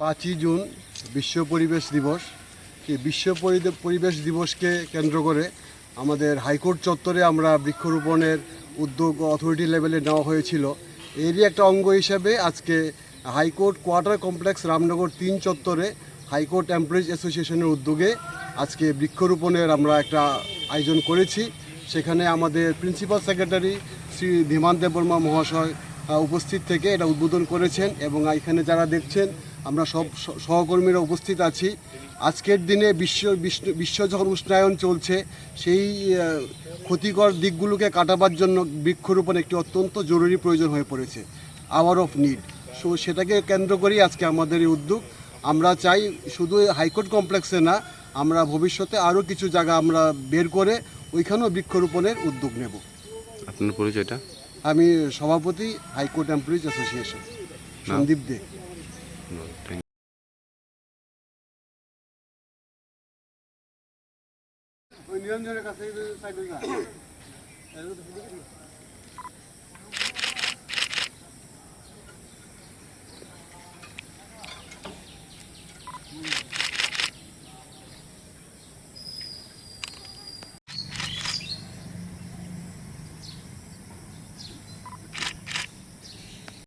পাঁচই জুন বিশ্ব পরিবেশ দিবস। এই বিশ্ব পরি- পরিবেশ দিবসকে কেন্দ্র করে আমাদের হাইকোর্ট চত্বরে আমরা বৃক্ষরোপণের উদ্যোগ অথরিটি লেভেলে নেওয়া হয়েছিল। এরই একটা অঙ্গ হিসেবে আজকে হাইকোর্ট কোয়ার্টার কমপ্লেক্স রামনগর তিন চত্বরে হাইকোর্ট এমপ্লয়িজ অ্যাসোসিয়েশনের উদ্যোগে আজকে বৃক্ষরোপণের আমরা একটা আয়োজন করেছি। সেখানে আমাদের প্রিন্সিপাল সেক্রেটারি শ্রী ধীমান দেববর্মা মহাশয় উপস্থিত থেকে এটা উদ্বোধন করেছেন এবং এখানে যারা দেখছেন আমরা সব সহকর্মীরা উপস্থিত আছি। আজকের দিনে বিশ্ব বিশ্ব- বিশ্ব যখন উষ্ণায়ন চলছে সেই ক্ষতিকর দিকগুলোকে কাটাবার জন্য বৃক্ষরোপণ একটি অত্যন্ত জরুরি প্রয়োজন হয়ে পড়েছে। আওয়ার অফ নিড সো সেটাকে কেন্দ্র করেই আজকে আমাদের এই উদ্যোগ। আমরা চাই শুধু হাইকোর্ট কমপ্লেক্সে না আমরা ভবিষ্যতে আরও কিছু জায়গা আমরা বের করে ওইখানেও বৃক্ষরোপণের উদ্যোগ নেব। আপনার পরিচয়টা? আমি সভাপতি high court employees association. Sandeep Dey. ওই নিরঞ্জনের কাছে